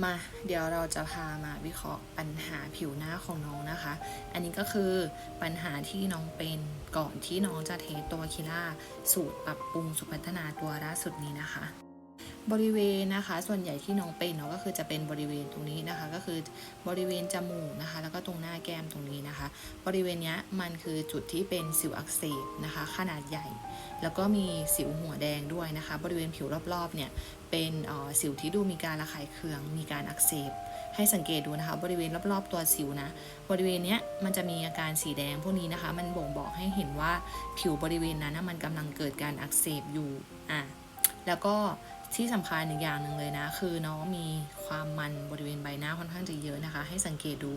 มาเดี๋ยวเราจะพามาวิเคราะห์ปัญหาผิวหน้าของน้องนะคะ อันนี้ก็คือปัญหาที่น้องเป็นก่อนที่น้องจะเทสตัวคิล่าสูตรปรับปรุงสุขพัฒนาตัวล่าสุดนี้นะคะ บริเวณนะคะ ส่วนใหญ่ที่น้องเป็นเนาะก็คือจะเป็นบริเวณตรงนี้นะคะ ก็คือบริเวณจมูกนะคะ แล้วก็ตรงหน้าแก้มตรงนี้นะคะ บริเวณเนี้ยมันคือจุดที่เป็นสิวอักเสบนะคะ ขนาดใหญ่ แล้วก็มีสิวหัวแดงด้วยนะคะ บริเวณผิวรอบๆเนี่ยเป็นออสิวที่ดูมีการระคายเคือง มีการอักเสบ ให้สังเกตดูนะคะ บริเวณรอบๆตัวสิวนะ บริเวณเนี้ยมันจะมีอาการสีแดงพวกนี้นะคะ มันบ่งบอกให้เห็นว่าผิวบริเวณนั้นมันกำลังเกิดการอักเสบอยู่อะ แล้วก็ที่สำคัญอีกอย่างหนึ่งเลยนะ คือน้องมีความมันบริเวณใบหน้าค่อนข้างจะเยอะนะคะ ให้สังเกตดู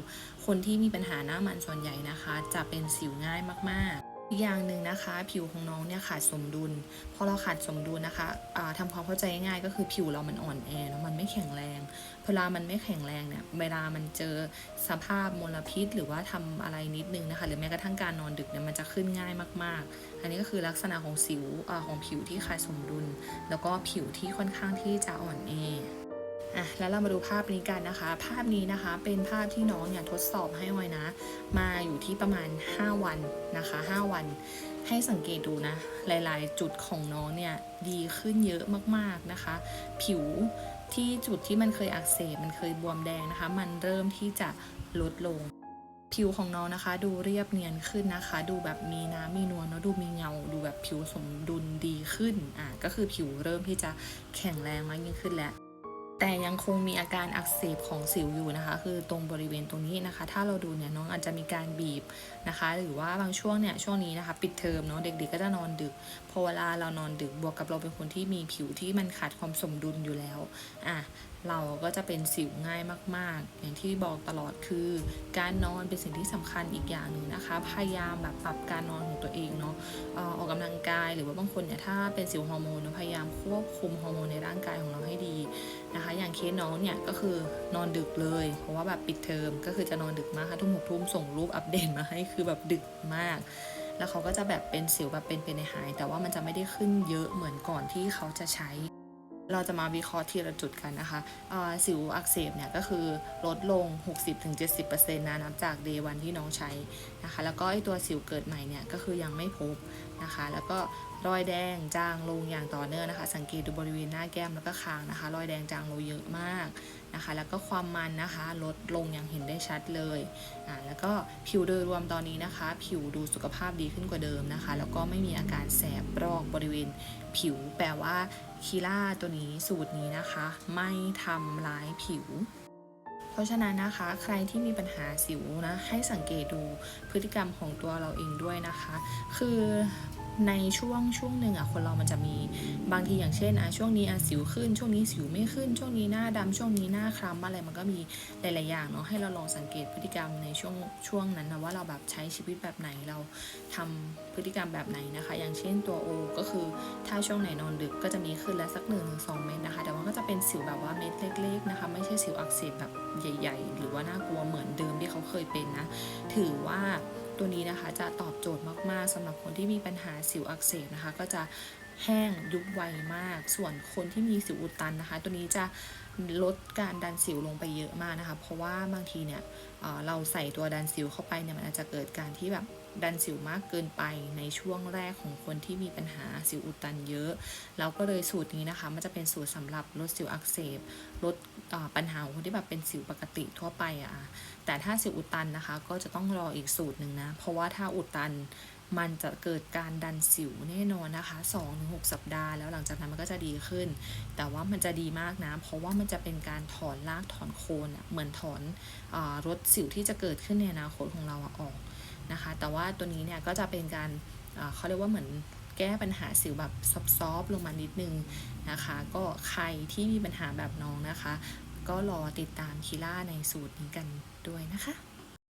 คนที่มีปัญหาหน้ามันส่วนใหญ่นะคะ จะเป็นสิวง่ายมากๆ อีกอย่างหนึ่งนะคะ ผิวของน้องเนี่ยขาดสมดุลพอเราขาดสมดุลนะคะอ่าทำความเข้าใจง่ายก็คือผิวเรามันอ่อนแอเนอะมันไม่แข็งแรงเวลามันไม่แข็งแรงเนี่ยเวลามันเจอสภาพมลพิษ หรือว่าทำอะไรนิดนึงนะคะ หรือแม้กระทั่งการนอนดึกเนี่ยมันจะขึ้นง่ายมาก ๆ อันนี้ก็คือลักษณะของสิวอของผิวที่ขาดสมดุล แล้วก็ผิวที่ค่อนข้างที่จะอ่อนแอ อะแล้วเรามาดูภาพนี้กันนะคะ ภาพนี้นะคะเป็นภาพที่น้องเนี่ยทดสอบให้ไว้นะ มาอยู่ที่ประมาณ 5 วันนะคะ 5 วัน ให้สังเกตดูนะ หลายๆ จุดของน้องเนี่ยดีขึ้นเยอะมากๆนะคะ ผิวที่จุดที่มันเคยอักเสบมันเคยบวมแดงนะคะ มันเริ่มที่จะลดลง ผิวของน้องนะคะ ดูเรียบเนียนขึ้นนะคะ ดูแบบมีน้ำมีนวลเนอะดูมีเงา ดูแบบผิวสมดุลดีขึ้นอะก็คือผิวเริ่มที่จะแข็งแรงมากยิ่งขึ้นแล้ว แต่ยังคงมีอาการอักเสบของสิวอยู่นะคะ คือตรงบริเวณตรงนี้นะคะ ถ้าเราดูเนี่ยน้องอาจจะมีการบีบนะคะ หรือว่าบางช่วงเนี่ยช่วงนี้นะคะ ปิดเทอมเนาะเด็กๆก็จะนอนดึกพอเวลาเรานอนดึกบวกกับเราเป็นคนที่มีผิวที่มันขาดความสมดุลอยู่แล้วอะ เราก็จะเป็นสิวง่ายมาก ๆ อย่างที่บอกตลอดคือ การนอนเป็นสิ่งที่สำคัญอีกอย่างหนึ่งนะคะ พยายามแบบปรับการนอนของตัวเองเนาะออออกกำลังกายหรือว่าบางคนเนี่ยถ้าเป็นสิวฮอร์โมนพยายามควบคุมฮอร์โมนในร่างกายของเราให้ดีนะคะ อย่างเคสน้องเนี่ยก็คือนอนดึกเลย เพราะว่าแบบปิดเทอมก็คือจะนอนดึกมากค่ะทุ่มหกทุ่มส่งรูปอัปเดตมาให้คือแบบดึกมากแล้วเขาก็จะแบบเป็นสิวแบบเป็นเป็นในหาย แต่ว่ามันจะไม่ได้ขึ้นเยอะเหมือนก่อนที่เขาจะใช้ เราจะมาวิเคราะห์ทีละจุดกันนะคะอ่อสิวอักเสบเนี่ยก็คือลดลง 60-70%นะนับจากเดวันที่น้องใช้นะคะ แล้วก็ไอตัวสิวเกิดใหม่เนี่ยก็คือยังไม่พบนะคะ แล้วก็ รอยแดงจางลงอย่างต่อเนื่องนะคะ สังเกตดูบริเวณหน้าแก้มแล้วก็คางนะคะ รอยแดงจางลงเยอะมากนะคะ แล้วก็ความมันนะคะลดลงอย่างเห็นได้ชัดเลยอ่าแล้วก็ผิวโดยรวมตอนนี้นะคะ ผิวดูสุขภาพดีขึ้นกว่าเดิมนะคะ แล้วก็ไม่มีอาการแสบรอกบริเวณผิว แปลว่าคีล่าตัวนี้สูตรนี้นะคะ ไม่ทำร้ายผิวเพราะฉะนั้นนะคะใครที่มีปัญหาสิวนะให้สังเกตดูพฤติกรรมของตัวเราเองด้วยนะคะ คือ ในช่วงช่วงหนึ่งอะคนเรามันจะมีบางทีอย่างเช่นอะช่วงนี้อะสิวขึ้น ช่วงนี้สิวไม่ขึ้น ช่วงนี้หน้าดำช่วงนี้หน้าคล้ำอะไรมันก็มีหลายๆอย่างเนาะให้เราลองสังเกตพฤติกรรมในช่วงช่วงนั้นนะว่าเราแบบใช้ชีวิตแบบไหนเราทำพฤติกรรมแบบไหนนะคะ อย่างเช่นตัวโอก็คือถ้าช่วงไหนนอนดึกก็จะมีขึ้นแล้วสักหนึ่งถึงสองเม็ดนะคะ แต่ว่าก็จะเป็นสิวแบบว่าเม็ดเล็ก ๆนะคะ ไม่ใช่สิวอักเสบแบบใหญ่ ๆ หรือว่าน่ากลัวเหมือนเดิมที่เขาเคยเป็นนะ ถือว่า ตัวนี้นะคะจะตอบโจทย์มาก ๆสำหรับคนที่มีปัญหาสิวอักเสบนะคะ ก็จะแห้งยุบไวมาก ส่วนคนที่มีสิวอุดตันนะคะ ตัวนี้จะลดการดันสิวลงไปเยอะมากนะคะ เพราะว่าบางทีเนี่ยเเราใส่ตัวดันสิวเข้าไปเนี่ยมันอาจจะเกิดการที่แบบ ดันสิวมากเกินไปในช่วงแรกของคนที่มีปัญหาสิวอุดตันเยอะเราก็เลยสูตรนี้นะคะ มันจะเป็นสูตรสำหรับลดสิวอักเสบ ลดปัญหาของคนที่แบบเป็นสิวปกติทั่วไปอะแต่ถ้าสิวอุดตันนะคะ ก็จะต้องรออีกสูตรหนึ่งนะ เพราะว่าถ้าอุดตันมันจะเกิดการดันสิวแน่นอนนะคะ2-6 สัปดาห์ แล้วหลังจากนั้นมันก็จะดีขึ้น แต่ว่ามันจะดีมากนะ เพราะว่ามันจะเป็นการถอนรากถอนโคนเหมือนถอนอรถสิวที่จะเกิดขึ้นในอนาคตของเราออก นะคะ แต่ว่าตัวนี้เนี่ยก็จะเป็นการเขาเรียกว่าเหมือนแก้ปัญหาสิวแบบซอฟๆลงมานิดนึงนะคะ ก็ใครที่มีปัญหาแบบน้องนะคะ ก็รอติดตามคีล่าในสูตรนี้กันด้วยนะคะ